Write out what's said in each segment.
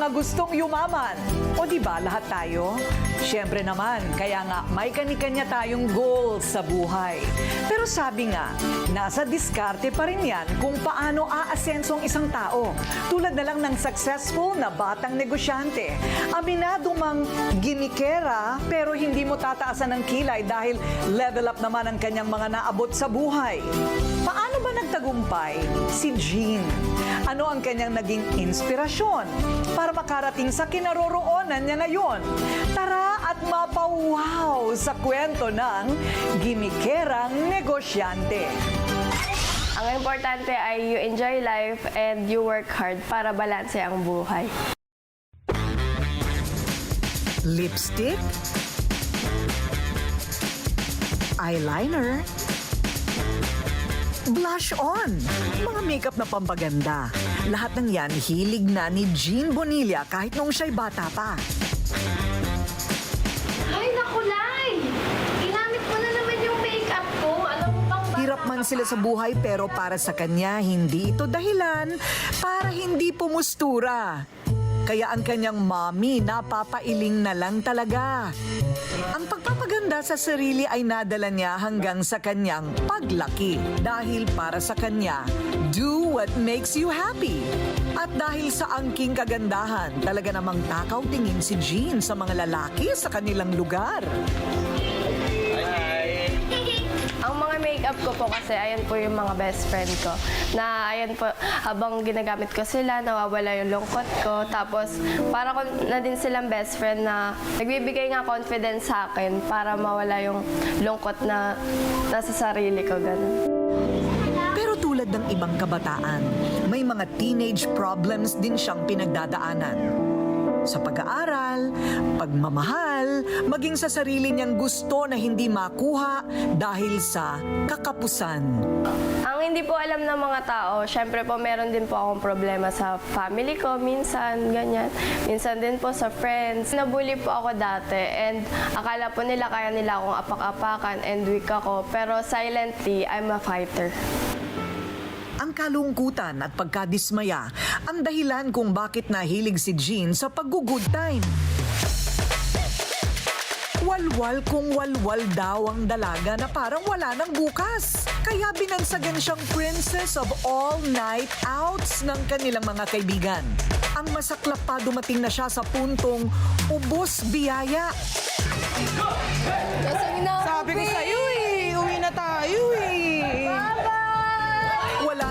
mga gustong yumaman. O di ba lahat tayo? Siyempre naman, kaya nga may kani-kanya tayong goals sa buhay. Pero sabi nga, nasa diskarte pa rin yan kung paano aasenso ang isang tao. Tulad na lang ng successful na batang negosyante. Aminado mang gimikera pero hindi mo tataasan ng kilay dahil level up naman ang kanyang mga naabot sa buhay. Paano ba nagtagumpay si Jean? Ano ang kanyang naging inspirasyon para makarating sa kinaroroonan niya ngayon? Tara at mapauwaw sa kwento ng gimikerang negosyante. Ang importante ay you enjoy life and you work hard para balanse ang buhay. Lipstick? Eyeliner? Blush on. Mga makeup na pampaganda. Lahat ng yan hilig na ni Jean Bonilla kahit nung siya'y bata pa. Ay, naku, Lai! Ginamit mo na naman yung makeup ko. Alam mo bang bata Hirap man sila sa buhay pero para sa kanya hindi ito dahilan para hindi pumustura. Kaya ang kanyang mommy napapailing na lang talaga. Ang pagpapaganda sa sarili ay nadala niya hanggang sa kanyang paglaki. Dahil para sa kanya, do what makes you happy. At dahil sa angking kagandahan, talaga namang takaw tingin si Jean sa mga lalaki sa kanilang lugar. Makeup ko po kasi, ayan po yung mga best friend ko. Na ayan po, habang ginagamit ko sila, nawawala yung lungkot ko. Tapos, para ko na din silang best friend na nagbibigay nga confidence sa akin para mawala yung lungkot na nasa sarili ko. Ganun. Pero tulad ng ibang kabataan, may mga teenage problems din siyang pinagdadaanan. Sa pag-aaral, pagmamahal, maging sa sarili niyang gusto na hindi makuha dahil sa kakapusan. Ang hindi po alam ng mga tao, syempre po meron din po akong problema sa family ko, minsan, ganyan. Minsan din po sa friends. Nabully po ako dati and akala po nila kaya nila akong apak-apakan and weak ako. Pero silently, I'm a fighter. Ang kalungkutan at pagkadismaya ang dahilan kung bakit nahilig si Jean sa pag-good time. Walwal kung walwal daw ang dalaga na parang wala nang bukas. Kaya binansagan siyang princess of all night outs ng kanilang mga kaibigan. Ang masaklap pa dumating na siya sa puntong ubos biyaya. Sabi ko sa'yo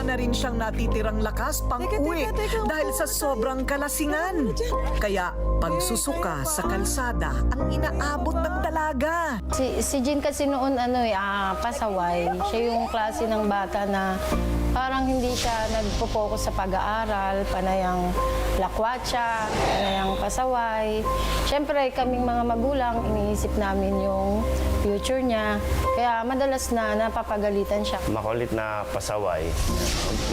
na rin siyang natitirang lakas pang Teka, uwi teka, teka, dahil sa sobrang kalasingan. Kaya pagsusuka sa kalsada ang inaabot ng dalaga. Si, si Jean kasi noon ano eh, ah, pasaway. Siya yung klase ng bata na parang hindi siya nagpo-focus sa pag-aaral, panayang lakwatsa, panayang pasaway. Siyempre, kaming mga magulang, iniisip namin yung future niya. Kaya madalas na napapagalitan siya. makulit na pasaway.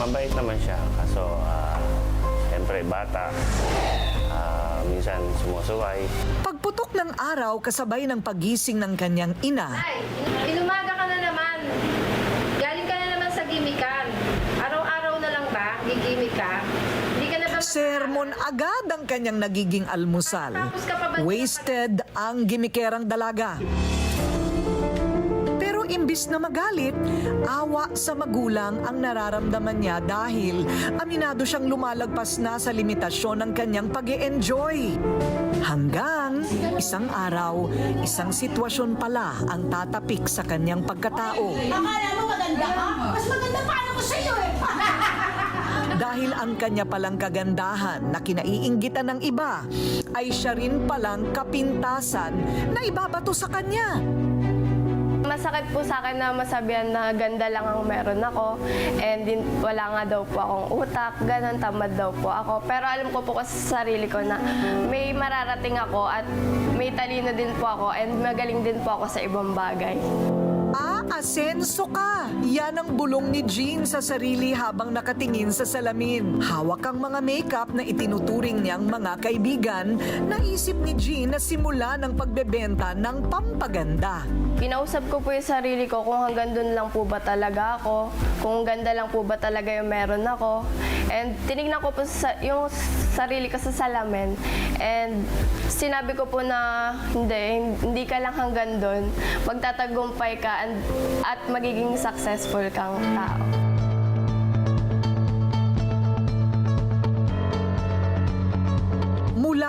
Mabait naman siya. Kaso, ah, siyempre, bata. Ah, minsan sumusuway. Pagputok ng araw kasabay ng pagising ng kanyang ina, Ay, inumaga ka na naman. Galing ka na naman sa gimikan. Araw-araw na lang ba? Gigimik ka? Hindi ka na ba... sermon agad ang kanyang nagiging almusal. Wasted ang gimikerang dalaga. Pero imbis na magalit, awa sa magulang ang nararamdaman niya dahil aminado siyang lumalagpas na sa limitasyon ng kanyang pag enjoy Hanggang isang araw, isang sitwasyon pala ang tatapik sa kanyang pagkatao. Akala mo maganda ka? Mas maganda pa ako sa'yo eh. Dahil ang kanya palang kagandahan na kinaiinggitan ng iba ay siya rin palang kapintasan na ibabato sa kanya. Masakit po sa akin na masabihan na ganda lang ang meron ako and din, wala nga daw po akong utak, ganun, tamad daw po ako. Pero alam ko po kasi sa sarili ko na may mararating ako at may talino din po ako and magaling din po ako sa ibang bagay. Aasenso ka! Yan ang bulong ni Jean sa sarili habang nakatingin sa salamin. Hawak ang mga makeup na itinuturing niyang mga kaibigan. Naisip ni Jean na simula ng pagbebenta ng pampaganda. Kinausap ko po yung sarili ko kung hanggang doon lang po ba talaga ako, kung ganda lang po ba talaga yung meron ako. And tinignan ko po sa, yung sarili ko sa salamin. And sinabi ko po na hindi, hindi ka lang hanggang doon. Magtatagumpay ka and, at magiging successful kang tao.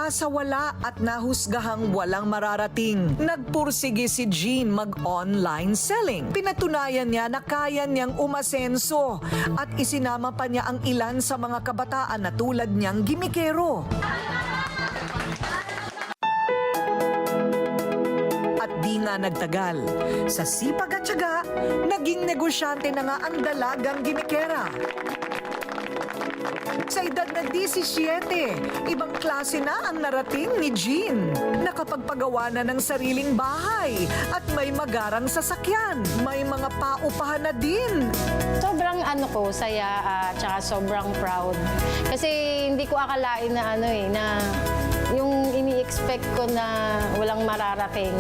Mula sa wala at nahusgahang walang mararating, nagpursige si Jean mag-online selling. Pinatunayan niya na kaya niyang umasenso at isinama pa niya ang ilan sa mga kabataan na tulad niyang gimikero. Di nga nagtagal. Sa sipag at tiyaga, naging negosyante na nga ang dalagang gimikera. Sa edad na 17, ibang klase na ang narating ni Jean. Nakapagpagawa na ng sariling bahay at may magarang sasakyan. May mga paupahan na din. Sobrang ano ko, saya at saka sobrang proud. Kasi hindi ko akalain na ano eh, na yung ini-expect ko na walang mararating,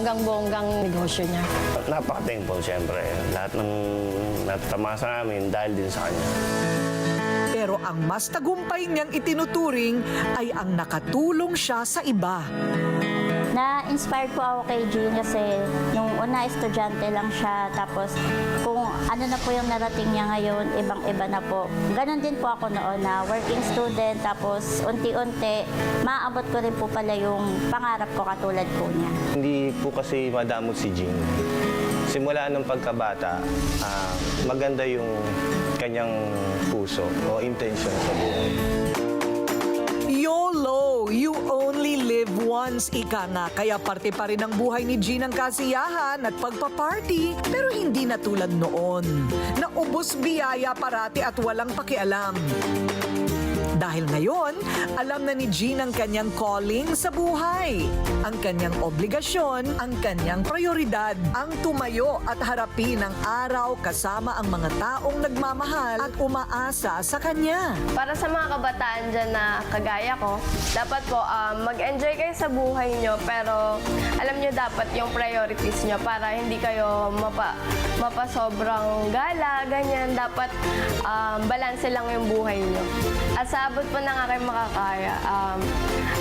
bonggang-bonggang negosyo niya. Napaka-thankful siyempre. Lahat ng natatamasa namin dahil din sa kanya. Pero ang mas tagumpay niyang itinuturing ay ang nakatulong siya sa iba. Na-inspired po ako kay Jean kasi nung una estudyante lang siya tapos kung ano na po yung narating niya ngayon, ibang-iba na po. Ganon din po ako noon na working student tapos unti-unti maabot ko rin po pala yung pangarap ko katulad po niya. Hindi po kasi madamot si Jean. Simula ng pagkabata, ah, maganda yung kanyang puso o intention sa buhay. Once, ika nga. Kaya parte pa rin ang buhay ni Jean ang kasiyahan at pagpaparty. Pero hindi na tulad noon. Naubos biyaya parati at walang pakialam. Dahil ngayon, alam na ni Jean ang kanyang calling sa buhay. Ang kanyang obligasyon, ang kanyang prioridad, ang tumayo at harapin ang araw kasama ang mga taong nagmamahal at umaasa sa kanya. Para sa mga kabataan dyan na kagaya ko, dapat po um, mag-enjoy kayo sa buhay nyo pero alam nyo dapat yung priorities nyo para hindi kayo mapa, mapa sobrang gala, ganyan. Dapat um, balanse lang yung buhay nyo. At abot po ng aking makakaya, um,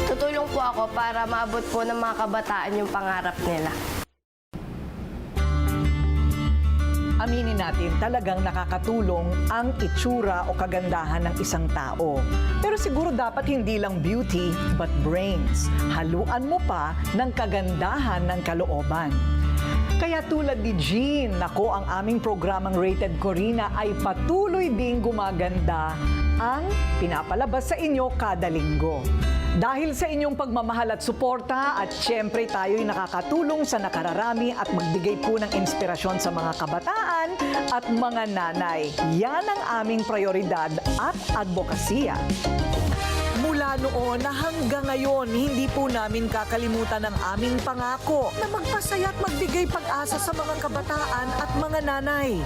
tutulong po ako para maabot po ng mga kabataan yung pangarap nila. Aminin natin, talagang nakakatulong ang itsura o kagandahan ng isang tao. Pero siguro dapat hindi lang beauty, but brains. Haluan mo pa ng kagandahan ng kalooban. Kaya tulad ni Jean, nako ang aming programang Rated Corina ay patuloy ding gumaganda ang pinapalabas sa inyo kada linggo. Dahil sa inyong pagmamahal at suporta at syempre tayo'y nakakatulong sa nakararami at magbigay po ng inspirasyon sa mga kabataan at mga nanay. Yan ang aming prioridad at advokasya. Mula noon na hanggang ngayon, hindi po namin kakalimutan ang aming pangako na magpasaya at magbigay pag-asa sa mga kabataan at mga nanay.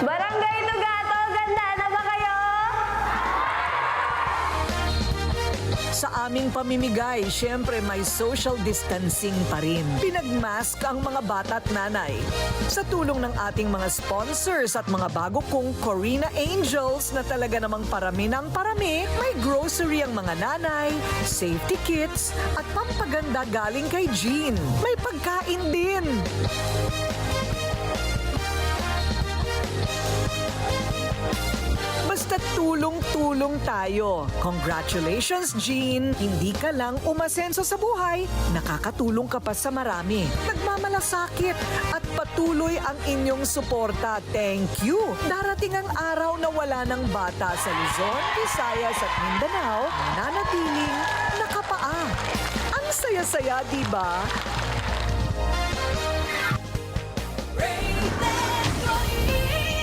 Barangay Sa aming pamimigay, syempre may social distancing pa rin. Pinagmask ang mga bata at nanay. Sa tulong ng ating mga sponsors at mga bago kong Corina Angels na talaga namang parami ng parami, may grocery ang mga nanay, safety kits, at pampaganda galing kay Jean. May pagkain din. Basta tulong-tulong tayo. Congratulations, Jean! Hindi ka lang umasenso sa buhay, nakakatulong ka pa sa marami. Nagmamalasakit at patuloy ang inyong suporta. Thank you! Darating ang araw na wala ng bata sa Luzon, Visayas at Mindanao na nanatiling nakapaa. Ang saya-saya, di ba? Rated